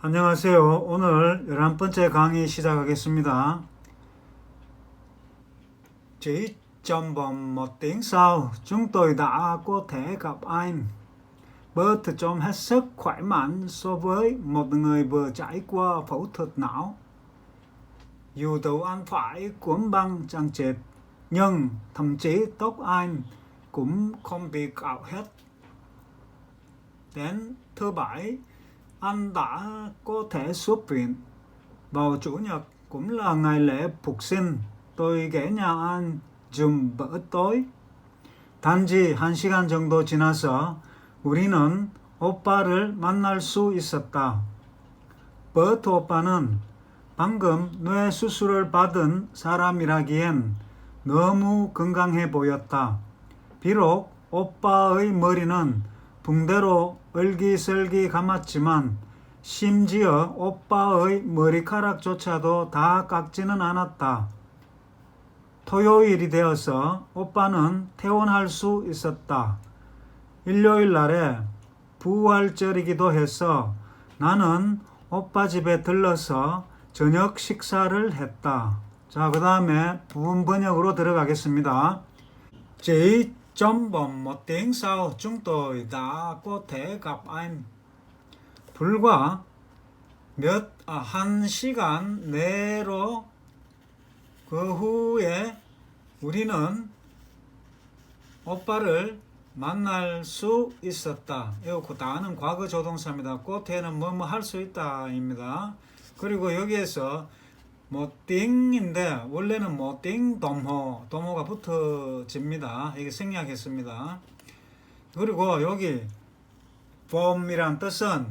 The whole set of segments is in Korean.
안녕하세요. 오늘 11번째 강의 시작하겠습니다. Chỉ trong vòng một tiếng sau, chúng tôi đã có thể gặp anh. Bert trông hết sức khỏe mạnh so với một người vừa trải qua phẫu thuật não. Dù đầu anh phải cuốn băng chằng chịt, nhưng thậm chí tóc anh cũng không bị cạo hết. Đến thứ bảy, anh đã có thể xuất viện. Vào chủ nhật cũng là ngày lễ phục sinh. tôi ghé nhà anh 좀 tối. 단지 한 시간 정도 지나서 우리는 오빠를 만날 수 있었다. 버트 오빠는 방금 뇌 수술을 받은 사람이라기엔 너무 건강해 보였다. 비록 오빠의 머리는 붕대로 얼기설기 감았지만 심지어 오빠의 머리카락조차도 다 깎지는 않았다. 토요일이 되어서 오빠는 퇴원할 수 있었다. 일요일 날에 부활절이기도 해서 나는 오빠 집에 들러서 저녁 식사를 했다. 자, 그 다음에 부분 번역으로 들어가겠습니다. Chỉ trong vòng một tiếng sau, chúng tôi đã có thể gặp anh. 불과 몇, 아, 한 시간 내로 그 후에 우리는 오빠를 만날 수 있었다. 이거 그 다는 과거 조동사입니다. 꽃에는 뭐뭐 할 수 있다입니다. 그리고 여기에서 뭐 띵인데 원래는 뭐띵 dom호 dom호가 붙어집니다. 이게 생략했습니다. 그리고 여기 봄이란 뜻은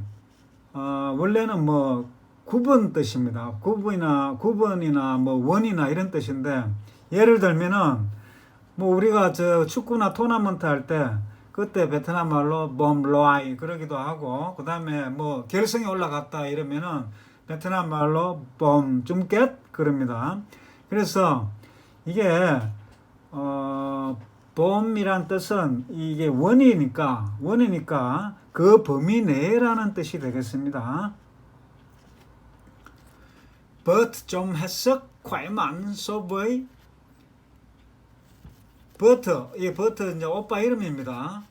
어, 원래는 뭐 구분 뜻입니다. 구분이나 구분이나 뭐 원이나 이런 뜻인데 예를 들면은 뭐 우리가 저 축구나 토너먼트 할 때 그때 베트남 말로 봄로아이 그러기도 하고 그 다음에 뭐 결승에 올라갔다 이러면은 베트남 말로 봄 쭝겟 그럽니다. 그래서 이게 어 봄이란 뜻은 이게 원이니까 원이니까 그 범위 내라는 뜻이 되겠습니다. Bert trông hết sức 버트, 이 버트 이제 오빠 이름입니다.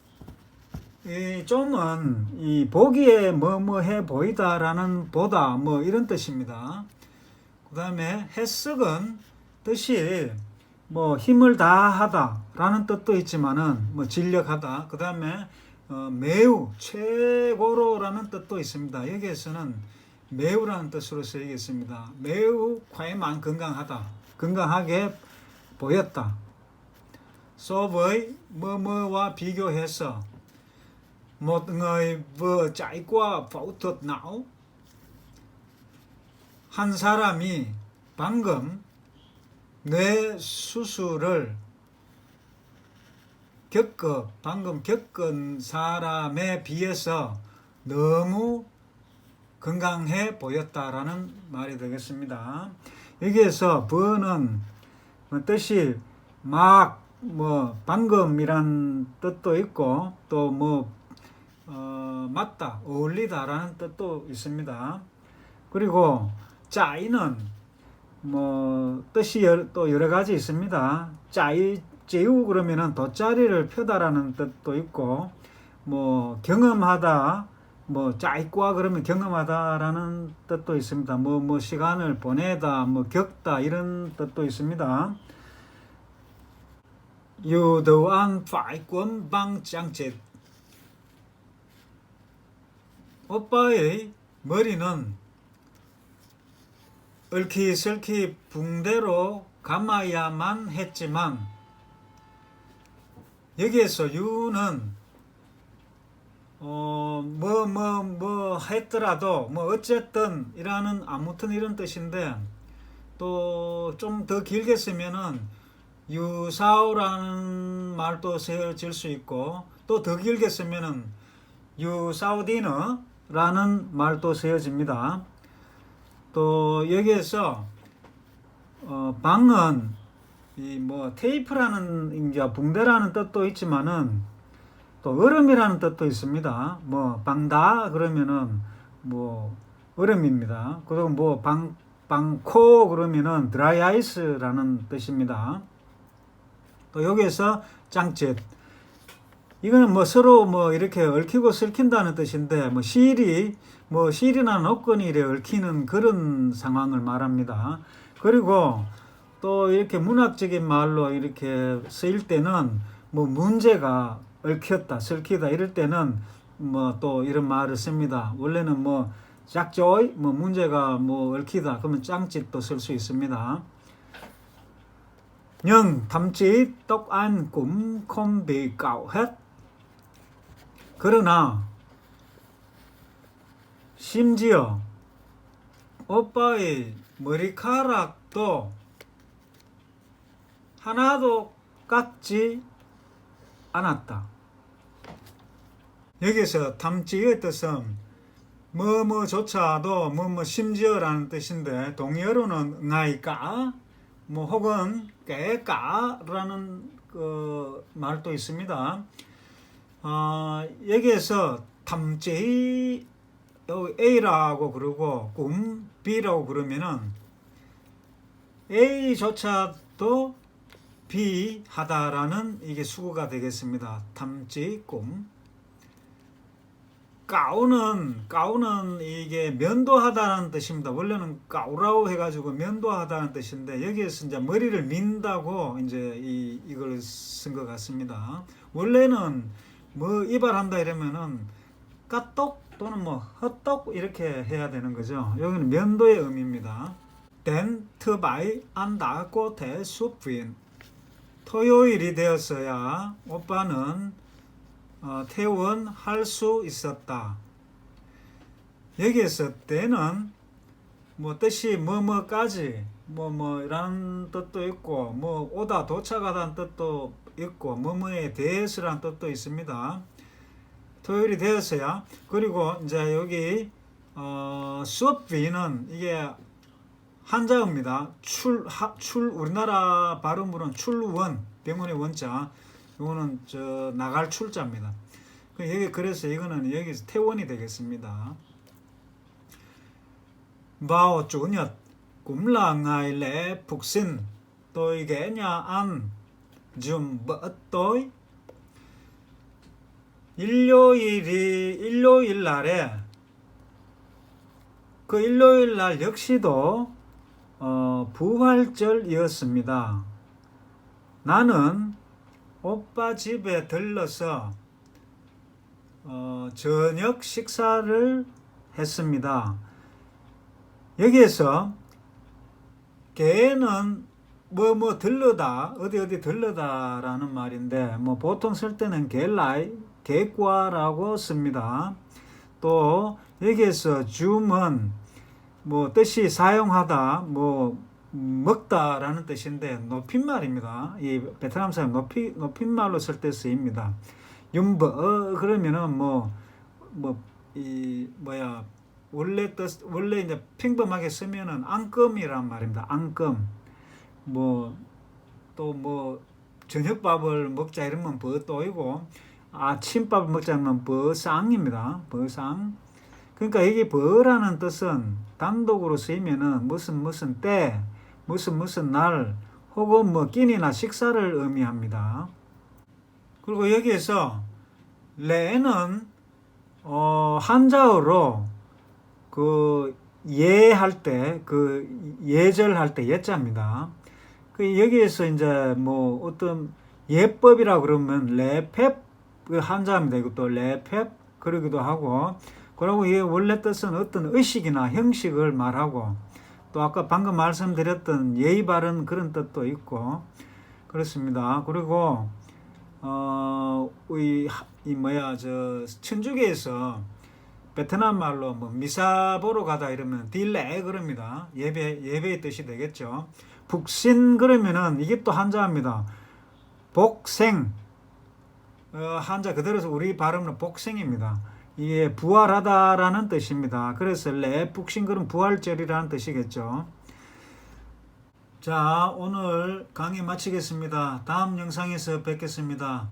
이 좀은 이 보기에 뭐뭐해 보이다라는 보다 뭐 이런 뜻입니다. 그 다음에 해석은 뜻이 뭐 힘을 다하다라는 뜻도 있지만은 뭐 진력하다. 그 다음에 어, 매우 최고로라는 뜻도 있습니다. 여기에서는 매우라는 뜻으로 쓰이겠습니다. 매우 과에만 건강하다. 건강하게 보였다. với 뭐뭐와 비교해서 một người vừa trải qua phẫu thuật não 한 사람이 방금 뇌 수술을 겪어 방금 겪은 사람에 비해서 너무 건강해 보였다라는 말이 되겠습니다. 여기에서 버는 뭐 뜻이 막 뭐 방금이란 뜻도 있고 또뭐 어, 맞다 어울리다라는 뜻도 있습니다. 그리고 짜이는 뭐 뜻이 여러, 또 여러 가지 있습니다. 짜이 찌우 그러면은 돗자리를 펴다라는 뜻도 있고 뭐 경험하다 뭐 짜이과 그러면 경험하다라는 뜻도 있습니다. 뭐뭐 시간을 보내다, 뭐 겪다 이런 뜻도 있습니다. Băng trang chết. 오빠의 머리는 얽히설키 붕대로 감아야만 했지만 여기에서 유는 어, 뭐, 뭐, 뭐 했더라도, 뭐, 어쨌든, 이라는, 아무튼 이런 뜻인데, 또, 좀 더 길게 쓰면은, 유사오라는 말도 세워질 수 있고, 또 더 길게 쓰면은, 유사우디너 라는 말도 세워집니다. 또, 여기에서, 어, 방은, 이 뭐, 테이프라는, 이제 붕대라는 뜻도 있지만은, 또 얼음이라는 뜻도 있습니다. 뭐 방다 그러면은 뭐 얼음입니다. 그리고 뭐 방, 방코 그러면은 드라이 아이스라는 뜻입니다. 또 여기에서 짱짓. 이거는 뭐 서로 뭐 이렇게 얽히고 설킨다는 뜻인데 뭐 실이 뭐 실이나 노건이 이래 얽히는 그런 상황을 말합니다. 그리고 또 이렇게 문학적인 말로 이렇게 쓰일 때는 뭐 문제가 얽혔다, 설키다 이럴 때는 뭐 또 이런 말을 씁니다. 원래는 뭐 짝조이 뭐 문제가 뭐 얽히다 그러면 짱짓도 쓸 수 있습니다. Nhưng thậm chí. 그러나 심지어 오빠의 머리카락도 하나도 깎지 않았다. 여기서 탐지의 뜻은 뭐뭐조차도 뭐뭐 심지어라는 뜻인데 동의어로는 응하이까 뭐 혹은 깨까라는 그 말도 있습니다. 어, 여기에서 여기 A라고 그러고 꿈 B라고 그러면은 A조차도 B 하다라는 이게 수구가 되겠습니다. 탐지 꿈 까우는 까우는 이게 면도하다는 뜻입니다. 원래는 까우라고 해가지고 면도하다는 뜻인데 여기에서 이제 머리를 민다고 이제 이 이걸 쓴 것 같습니다. 원래는 뭐 이발한다 이러면은 까똑 또는 뭐 헛똑 이렇게 해야 되는 거죠. 여기는 면도의 의미입니다. Den 트바이 안다고 대수부인 토요일이 되었어야 오빠는 어, 퇴원할 수 있었다. 여기에서 때는 뭐 뜻이 뭐뭐까지 뭐 뭐라는 뜻도 있고 뭐 오다 도착하다는 뜻도 있고 뭐뭐에 대해서라는 뜻도 있습니다. 토요일이 되었어야 그리고 이제 여기 어, 수업비는 이게 한자어입니다. 출, 하, 출 우리나라 발음으로는 출원 병원의 원자 이거는 저 나갈 출자입니다. 그 여기 그래서 이거는 여기서 태원이 되겠습니다. Ngày lễ Phục sinh, tôi ghé nhà dùng bữa tối. 일요일이 일요일 날에 그 일요일 날 역시도 어, 부활절이었습니다. 나는 오빠 집에 들러서 어, 저녁 식사를 했습니다. 여기에서 개는 뭐 뭐 들러다 어디 어디 들러다라는 말인데 뭐 보통 쓸 때는 겔라이 개과라고 씁니다. 또 여기에서 줌은 뭐 뜻이 사용하다 뭐 먹다라는 뜻인데 높임말입니다. 이 베트남 사람 높이 높임말로 쓸 때 쓰입니다. 윤버 어, 그러면은 뭐 뭐 이 뭐야 원래 뜻 원래 이제 평범하게 쓰면은 앙금이란 말입니다. 앙금 뭐또뭐 저녁밥을 먹자 이러면 버또이고 아침밥을 먹자 하면 버상입니다. 버상 그러니까 이게 버라는 뜻은 단독으로 쓰이면은 무슨 무슨 때 무슨 무슨 날 혹은 뭐 끼니나 식사를 의미합니다. 그리고 여기에서 레는 어, 한자어로 그 예할 때 그 예절할 때 예자입니다. 그 여기에서 이제 뭐 어떤 예법이라 그러면 레펩 그 한자입니다. 이것도 레펩 그러기도 하고 그리고 이 원래 뜻은 어떤 의식이나 형식을 말하고 또 아까 방금 말씀드렸던 예의 바른 그런 뜻도 있고 그렇습니다. 그리고 어이 이 뭐야 저 천주교에서 베트남 말로 뭐 미사 보러 가다 이러면 딜레 그럽니다. 예배 예배의 뜻이 되겠죠. 북신 그러면은 이게 또 한자입니다. 복생 어, 한자 그대로서 우리 발음은 복생입니다. 이게 부활하다라는 뜻입니다. 그래서 레북싱글은 부활절이라는 뜻이겠죠. 자, 오늘 강의 마치겠습니다. 다음 영상에서 뵙겠습니다.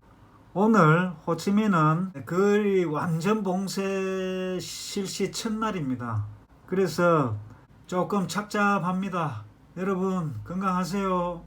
오늘 호치민은 거의 완전 봉쇄 실시 첫날입니다. 그래서 조금 착잡합니다. 여러분 건강하세요.